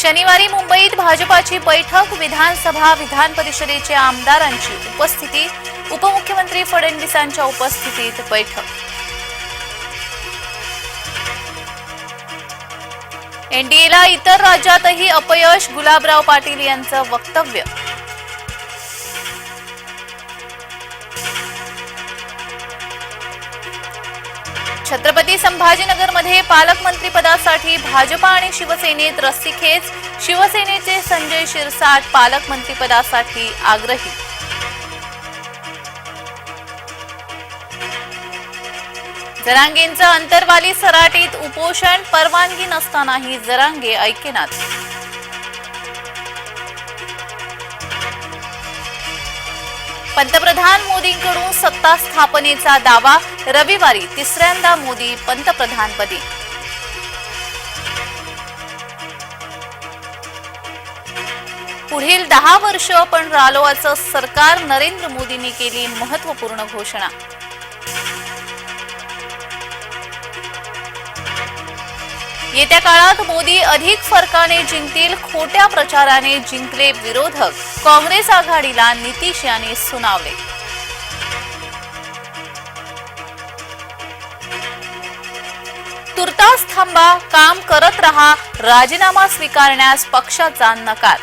शनिवारी मुंबईत भाजपाची बैठक विधानसभा विधान परिषदेचे आमदारांची उपस्थिती उपमुख्यमंत्री फडणवीसांच्या उपस्थितीत बैठक. एनडीएला इतर राज्यातही अपयश गुलाबराव पाटील यांचं वक्तव्य. छत्रपती संभाजीनगरमध्ये पालकमंत्रीपदासाठी भाजपा आणि शिवसेनेत रस्सीखेच शिवसेनेचे संजय शिरसाट पालकमंत्रीपदासाठी आग्रही. जरांगेंचं अंतरवाली सराटीत उपोषण परवानगी नसतानाही जरांगे ऐकेनात पंतप्रधान मोदींकडून सत्ता स्थापनेचा दावा रविवारी तिसऱ्यांदा मोदी पंतप्रधानपदी. पुढील दहा वर्ष पण रालोआचं सरकार नरेंद्र मोदींनी केली महत्त्वपूर्ण घोषणा. येत्या काळात मोदी अधिक फरकाने जिंकतील खोट्या प्रचाराने जिंकले विरोधक. काँग्रेस आघाडीला नितीश यांनी सुनावले. तुर्तास थांबा काम करत रहा राजीनामा स्वीकारण्यास पक्षाचा नकार.